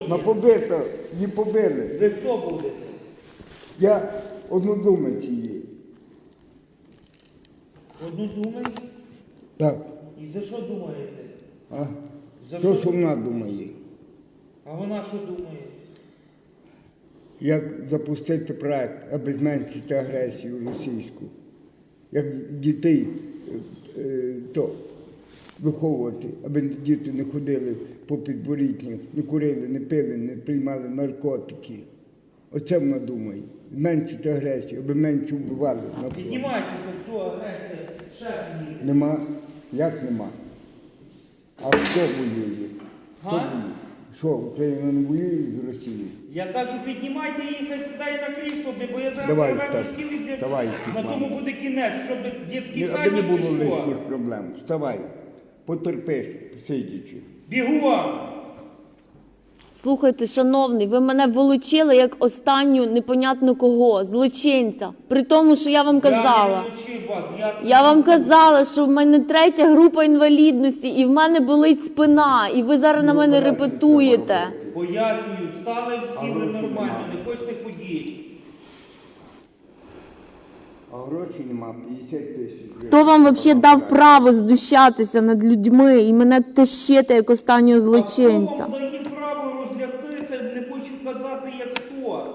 На побито, її побили. Ви хто будете? Я однодумець її. Одну думаєте? Так. І за що думаєте? А? За що? що вона думає. А вона що думає? Як запустити проект, аби зменшити агресію російську. Як дітей е, е, то, виховувати, аби діти не ходили по підворітнях, не курили, не пили, не приймали наркотики. Оце вона думає. Зменшити агресію, аби менше вбивали. Піднімайтеся, все, агресія, шеф. Нема? Як нема? А хто воює? Хто воює? Що, Україна не воює з Росією? Я кажу, піднімайте її, хай сідає на крісло, бо я зараз Давай, переверну так. стіл і, блядь, Давай, на тому буде кінець, щоб дітський Аби садик не було чи що. лишніх проблем. Вставай, потерпиш, сидячи. Бігом! Слухайте, шановний, ви мене вилучили як останню непонятно кого, злочинця. При тому, що я вам Я казала. не навчив вас, я... Я вам казала, що в мене третя група інвалідності, і в мене болить спина, і ви зараз на мене репетуєте. Пояснюю, встали, сіли нормально, не хочете А грошей нема, 50 тисяч. Хто вам взагалі дав право знущатися над людьми і мене тащити як останнього А хто вам дає право розлягтися, не хочу казати, як хто,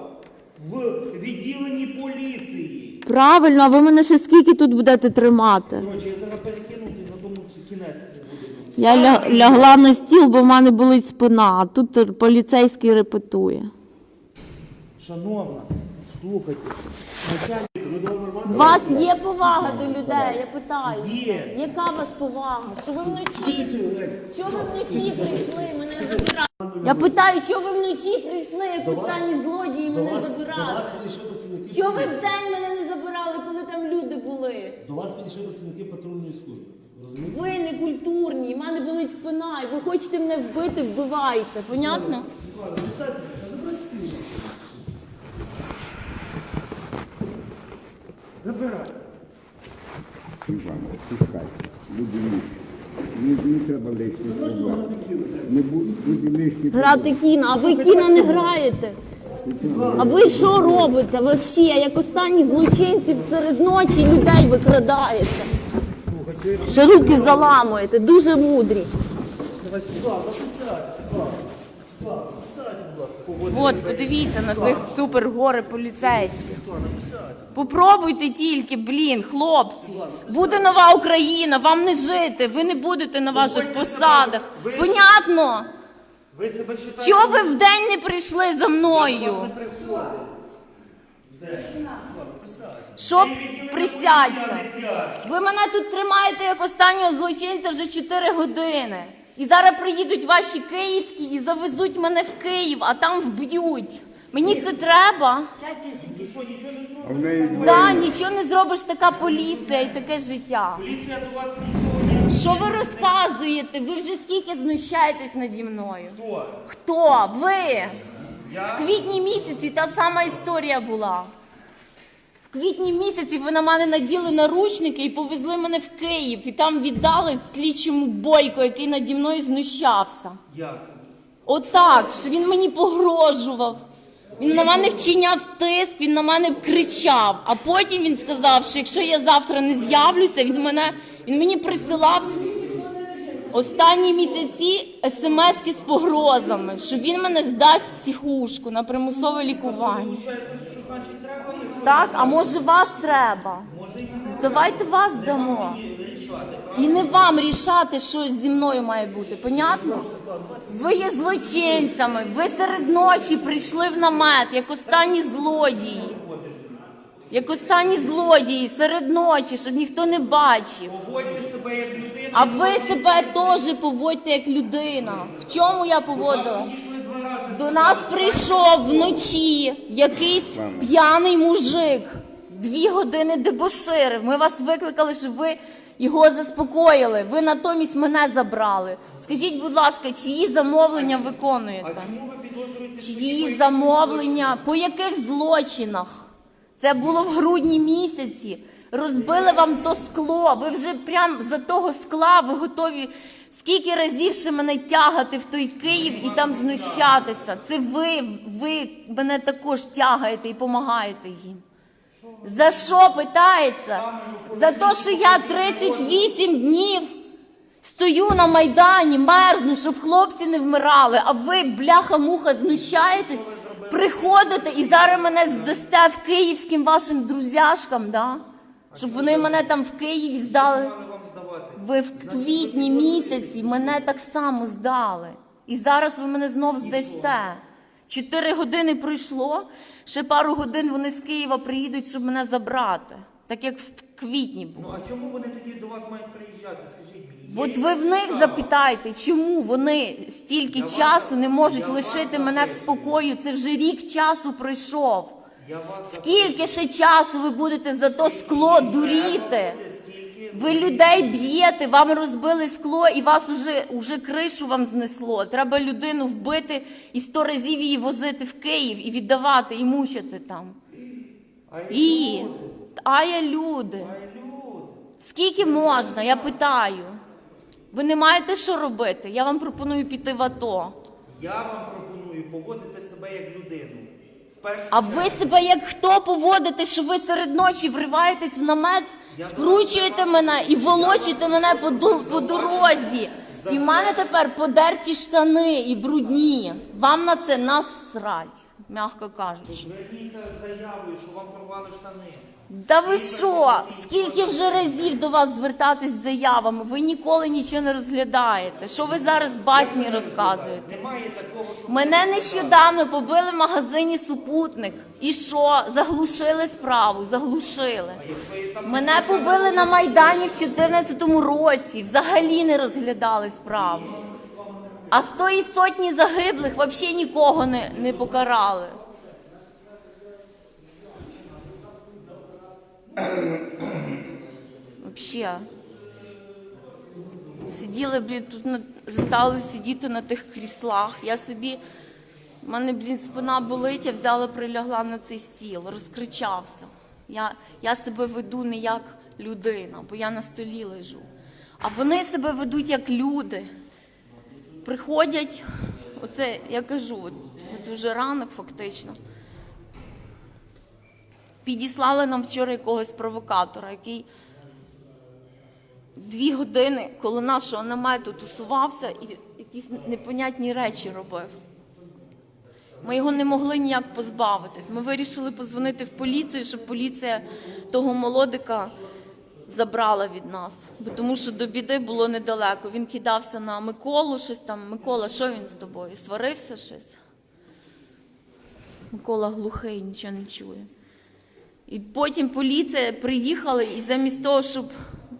в відділенні поліції. Правильно, а ви мене ще скільки тут будете тримати? Коротше, я зараз перекинути, я думав, що кінець не буде. Я ля- лягла на стіл, бо в мене болить спина, а тут поліцейський репетує. Шановна, слухайте, начальник, У вас є повага до людей, я питаю. Є. Яка у вас повага? Що ви вночі? Що ви вночі прийшли мене забирати? Я питаю, що ви вночі прийшли, як останні злодії До мене вас, до забирали? вас підійшли працівники. Що ви вдень мене не забирали, коли там люди були? До вас підійшли працівники патрульної служби. Розумієте? Ви не культурні, в мене болить спина, і ви хочете мене вбити, вбивайте. Понятно? Іван, пускай. Люди лишні. Не, не треба лишніх проблем. Не буде лишніх Грати кіно, а ви кіно не граєте. А ви що робите взагалі? Як останні злочинці серед ночі людей викрадаєте? Ще руки заламуєте, дуже мудрі. От, подивіться на цих супер гори поліцейських. Попробуйте тільки, блін, хлопці. Буде нова Україна, вам не жити, ви не будете на ваших посадах. Понятно? Чого ви вдень не прийшли за мною? Що присядьте? Ви мене тут тримаєте як останнього злочинця вже 4 години. І зараз приїдуть ваші київські і завезуть мене в Київ, а там вб'ють. Мені це треба. А в неї двоє. Так, нічого не зробиш, така поліція і таке життя. Поліція до вас нічого не... Що ви розказуєте? Ви вже скільки знущаєтесь наді мною? Хто? Хто? Ви? В квітні місяці та сама історія була. Квітні місяці ви на мене наділи наручники і повезли мене в Київ, і там віддали слідчому бойко, який наді мною знущався. Як? Отак, що він мені погрожував. Він на мене вчиняв тиск, він на мене кричав. А потім він сказав, що якщо я завтра не з'явлюся, він мене він мені присилав останні місяці смски з погрозами, що він мене здасть в психушку на примусове лікування. Що значить Так, а може вас треба? Давайте вас дамо. І не вам рішати, що зі мною має бути, понятно? Ви є злочинцями, ви серед ночі прийшли в намет, як останні злодії. Як останні злодії серед ночі, щоб ніхто не бачив. Поводьте себе як людина. А ви себе теж поводьте як людина. В чому я поводила? До нас прийшов вночі якийсь п'яний мужик. Дві години дебоширив. Ми вас викликали, щоб ви його заспокоїли. Ви натомість мене забрали. Скажіть, будь ласка, чиї замовлення А виконуєте? чому ви підозрюєте, Чиї замовлення? По яких злочинах? Це було в грудні місяці. Розбили вам то скло. Ви вже прям за того скла ви готові Скільки разів ще мене тягати в той Київ і там знущатися? Це ви, ви мене також тягаєте і допомагаєте їм. За що питається? За те, що я 38 днів стою на Майдані, мерзну, щоб хлопці не вмирали, а ви, бляха-муха, знущаєтесь, приходите і зараз мене здасте в київським вашим друзяшкам, да? щоб вони мене там в Києві здали. Ви в квітні місяці мене так само здали. І зараз ви мене знов здасте. Чотири години пройшло, ще пару годин вони з Києва приїдуть, щоб мене забрати. Так як в квітні було. Ну а чому вони тоді до вас мають приїжджати? Скажіть мені. От ви в них запитайте, чому вони стільки Я вас- часу не можуть вас лишити мене в спокою? Це вже рік часу пройшов. Я вас Скільки ще часу ви будете за то скло дуріти? Ви людей б'єте, вам розбили скло і вас уже, уже кришу вам знесло. Треба людину вбити і сто разів її возити в Київ і віддавати, і мучити там. А І я люди. люди. Скільки можна? Я питаю. Ви не маєте що робити? Я вам пропоную піти в АТО. Я вам пропоную поводити себе як людину. В першу А ви чергу. себе як хто поводите, що ви серед ночі вриваєтесь в намет, скручуєте мене і волочите мене по, до- по дорозі. І в мене тепер подерті штани і брудні. Вам на це насрать, м'яко кажучи. Зверніться з заявою, що вам порвали штани. Да ви що? Скільки вже разів до вас звертатись з заявами? Ви ніколи нічого не розглядаєте. Що ви зараз басні розказуєте? Немає такого, що Мене нещодавно побили в магазині супутник. І що? Заглушили справу, заглушили. якщо є там Мене побили на Майдані в 14-му році. Взагалі не розглядали справу. А з тої сотні загиблих взагалі нікого не, не покарали. Взагалі. Сиділи, блін, тут на, стали сидіти на тих кріслах. Я собі, в мене, блін, спина болить, я взяла, прилягла на цей стіл, розкричався. Я, я себе веду не як людина, бо я на столі лежу. А вони себе ведуть як люди. Приходять, оце я кажу, от, от уже ранок фактично. Підіслали нам вчора якогось провокатора, який дві години коло нашого намету тусувався і якісь непонятні речі робив. Ми його не могли ніяк позбавитись. Ми вирішили позвонити в поліцію, щоб поліція того молодика забрала від нас. Тому що до біди було недалеко. Він кидався на Миколу, щось там. Микола, що він з тобою? Сварився щось? Микола глухий, нічого не чує. І потім поліція приїхала, і замість того, щоб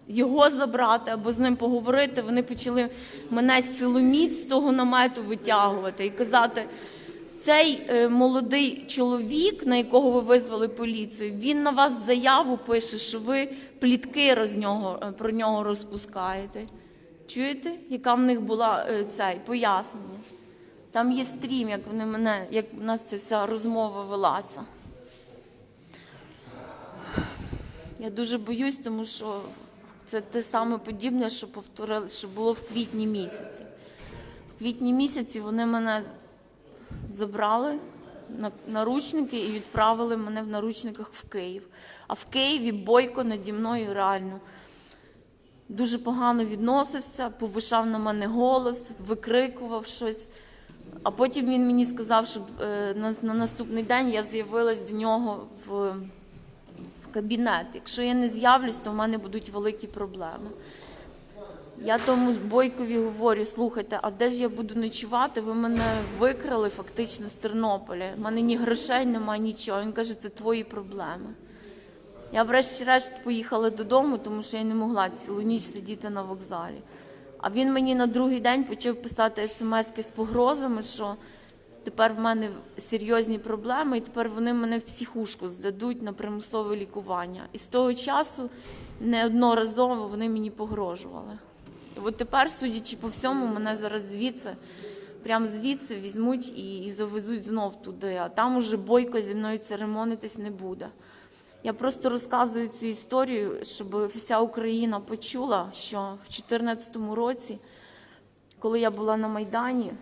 його забрати або з ним поговорити, вони почали мене силоміць з цього намету витягувати і казати. Цей е, молодий чоловік, на якого ви визвали поліцію, він на вас заяву пише, що ви плітки роз нього, е, про нього розпускаєте. Чуєте, яка в них була е, цей пояснення? Там є стрім, як вони мене, як у нас ця вся розмова велася. Я дуже боюсь, тому що це те саме подібне, що повторили, що було в квітні місяці. В квітні місяці вони мене забрали наручники і відправили мене в наручниках в Київ. А в Києві Бойко наді мною реально дуже погано відносився, повишав на мене голос, викрикував щось. А потім він мені сказав, щоб е, на, на наступний день я з'явилась до нього в кабінет. Якщо я не з'явлюсь, то в мене будуть великі проблеми. Я тому Бойкові говорю: слухайте, а де ж я буду ночувати? Ви мене викрали фактично з Тернополя. У мене ні грошей немає, нічого. Він каже, це твої проблеми. Я врешті-решт поїхала додому, тому що я не могла цілу ніч сидіти на вокзалі. А він мені на другий день почав писати смски з погрозами, що тепер в мене серйозні проблеми, і тепер вони мене в психушку здадуть на примусове лікування. І з того часу неодноразово вони мені погрожували. І от тепер, судячи по всьому, мене зараз звідси, прямо звідси візьмуть і, і завезуть знов туди. А там уже бойко зі мною церемонитись не буде. Я просто розказую цю історію, щоб вся Україна почула, що в 2014 році коли я була на Майдані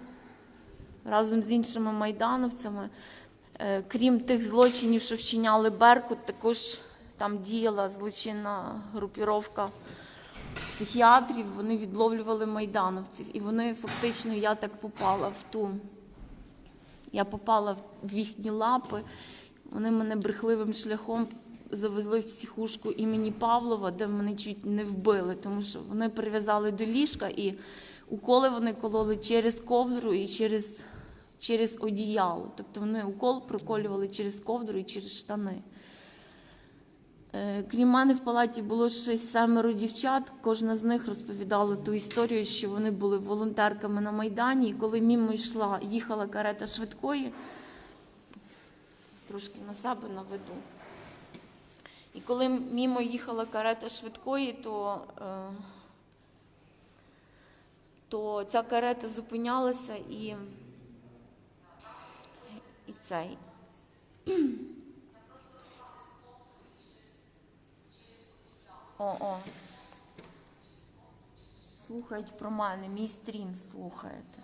разом з іншими майдановцями, е, крім тих злочинів, що вчиняли Беркут, також там діяла злочинна групіровка психіатрів, вони відловлювали майдановців. І вони фактично, я так попала в ту. Я попала в їхні лапи. Вони мене брехливим шляхом завезли в психушку імені Павлова, де мене чуть не вбили, тому що вони прив'язали до ліжка і уколи вони кололи через ковдру і через, через одіяло. Тобто вони укол проколювали через ковдру і через штани. Е, Крім мене в палаті було ще семеро дівчат. Кожна з них розповідала ту історію, що вони були волонтерками на Майдані. І коли мимо йшла, їхала карета швидкої, трошки на себе наведу. І коли мимо їхала карета швидкої, то, е, то ця карета зупинялася і, і цей. О, о. Слухають про мене, мій стрім слухаєте.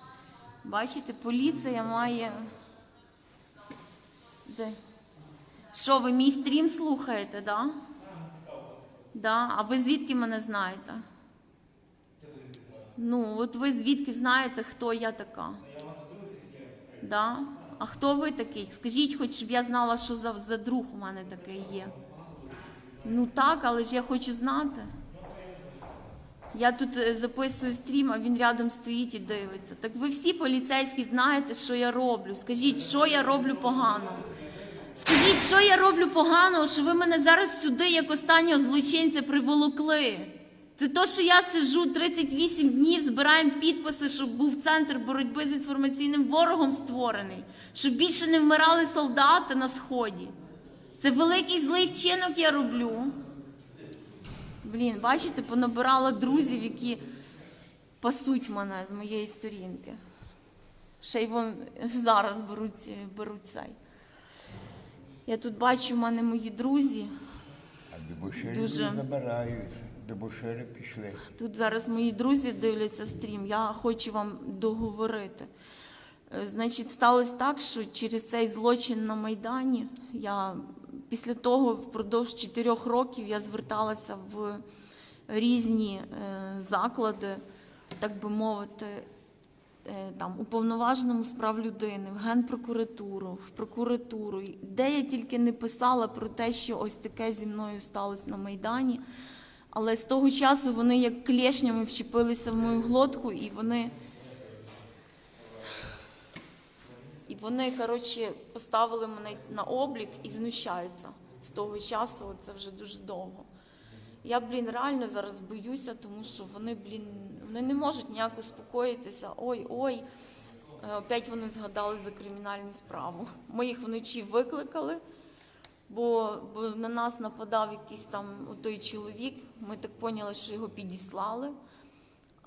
Бачите, поліція має. Де? Що, ви мій стрім слухаєте, да? Да? А ви звідки мене знаєте? Ну, от ви звідки знаєте, хто я така? Да? А хто ви такий? Скажіть, хоч щоб я знала, що за, за друг у мене такий є. Ну так, але ж я хочу знати. Я тут е, записую стрім, а він рядом стоїть і дивиться. Так ви всі поліцейські знаєте, що я роблю. Скажіть, що я роблю погано. Скажіть, що я роблю поганого, що ви мене зараз сюди, як останнього злочинця, приволокли. Це то, що я сижу 38 днів, збираємо підписи, щоб був центр боротьби з інформаційним ворогом створений, щоб більше не вмирали солдати на сході. Це великий злий вчинок я роблю. Блін, бачите, понабирала друзів, які пасуть мене з моєї сторінки. Ще й вон зараз беруть, беруть цей. Я тут бачу, в мене мої друзі. А дебошири Дуже. забирають. Дебошири пішли. Тут зараз мої друзі дивляться стрім. Я хочу вам договорити. Е, Значить, сталося так, що через цей злочин на Майдані я після того впродовж чотирьох років я зверталася в різні е, заклади, так би мовити, е, там уповноваженому з прав людини, в Генпрокуратуру, в прокуратуру, де я тільки не писала про те, що ось таке зі мною сталося на Майдані. Але з того часу вони як клешнями вчепилися в мою глотку, і вони. І вони, коротше, поставили мене на облік і знущаються з того часу. Це вже дуже довго. Я, блін, реально зараз боюся, тому що вони, блін, вони не можуть ніяк успокоїтися. Ой, ой. Е, Опять вони згадали за кримінальну справу. Ми їх вночі викликали, бо, бо на нас нападав якийсь там той чоловік. Ми так поняли, що його підіслали.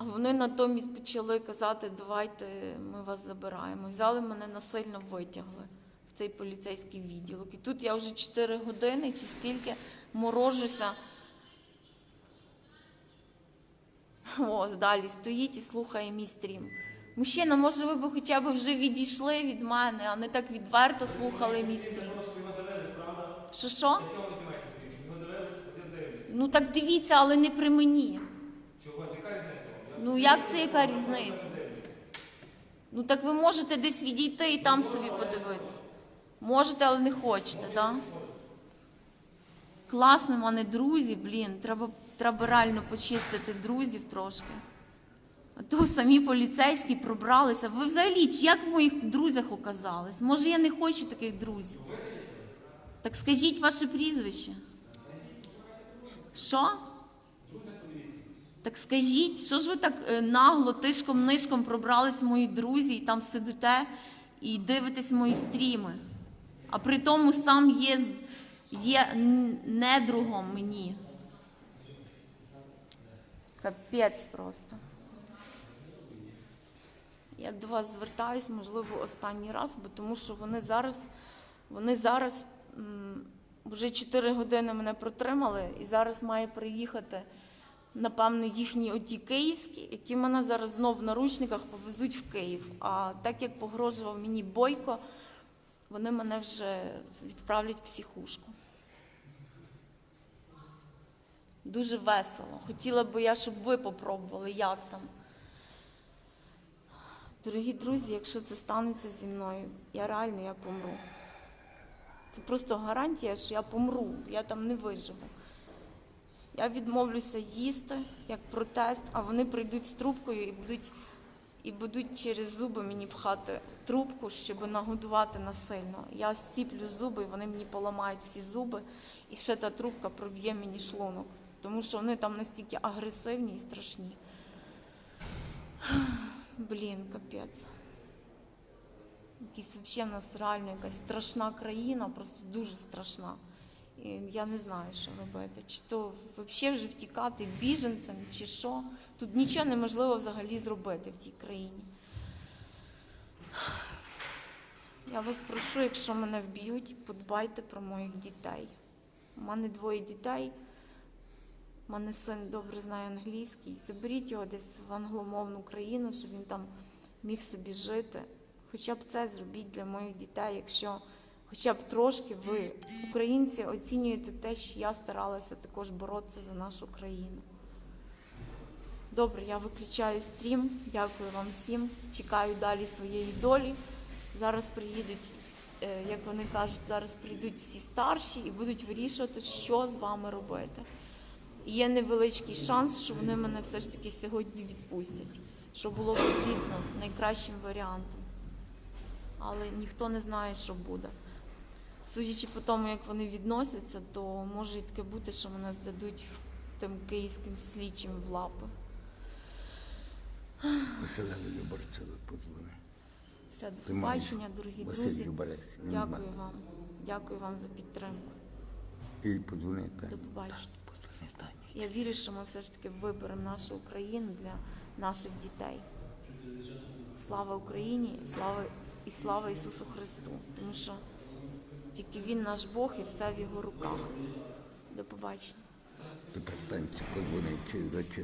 А вони натомість почали казати, давайте ми вас забираємо. Взяли мене насильно витягли в цей поліцейський відділок. І тут я вже 4 години чи скільки морожуся. О, далі стоїть і слухає мій стрім. Мужчина, може, ви б хоча б вже відійшли від мене, а не так відверто слухали мій стрім. Що що? Ну так дивіться, але не при мені. Ну як це яка різниця? Ну так ви можете десь відійти і там собі подивитися. Можете, але не хочете, так? Да? Класно, в мене друзі, блін. Треба, треба реально почистити друзів трошки. А то самі поліцейські пробралися. Ви взагалі як в моїх друзях оказались? Може, я не хочу таких друзів? Так скажіть ваше прізвище. Що? Так скажіть, що ж ви так е, нагло, тишком-нишком пробрались мої друзі і там сидите і дивитесь мої стріми. А при тому сам є, є недругом мені. Капець просто. Я до вас звертаюсь, можливо, останній раз, бо тому що вони зараз, вони зараз вже 4 години мене протримали, і зараз має приїхати напевно, їхні оті київські, які мене зараз знов в наручниках повезуть в Київ. А так як погрожував мені Бойко, вони мене вже відправлять в психушку. Дуже весело. Хотіла би я, щоб ви попробували, як там. Дорогі друзі, якщо це станеться зі мною, я реально я помру. Це просто гарантія, що я помру, я там не виживу. Я відмовлюся їсти як протест, а вони прийдуть з трубкою і будуть, і будуть через зуби мені пхати трубку, щоб нагодувати насильно. Я стіплю зуби, і вони мені поламають всі зуби, і ще та трубка проб'є мені шлунок, тому що вони там настільки агресивні і страшні. Блін, капець. Якісь взагалі в нас реально якась страшна країна, просто дуже страшна. Я не знаю, що робити. Чи то взагалі вже втікати біженцям, чи що. Тут нічого неможливо взагалі зробити в тій країні. Я вас прошу, якщо мене вб'ють, подбайте про моїх дітей. У мене двоє дітей. У мене син добре знає англійський. Заберіть його десь в англомовну країну, щоб він там міг собі жити. Хоча б це зробіть для моїх дітей, якщо хоча б трошки ви, українці, оцінюєте те, що я старалася також боротися за нашу країну. Добре, я виключаю стрім. Дякую вам всім. Чекаю далі своєї долі. Зараз приїдуть, е, як вони кажуть, зараз прийдуть всі старші і будуть вирішувати, що з вами робити. І є невеличкий шанс, що вони мене все ж таки сьогодні відпустять, що було б, звісно, найкращим варіантом. Але ніхто не знає, що буде. Судячи по тому, як вони відносяться, то може і таке бути, що мене здадуть тим київським слідчим в лапи. Василеві Любарцеві позвони. Все, до Ти маєш. побачення, дорогі Василь друзі. Любарець. він Дякую має. вам. Дякую вам за підтримку. І подзвони. До побачення. Тані. Я вірю, що ми все ж таки виберемо нашу Україну для наших дітей. Слава Україні, слава і слава Ісусу Христу. Тому що тільки Він наш Бог і все в його руках. До побачення. Тепер танці через вечір.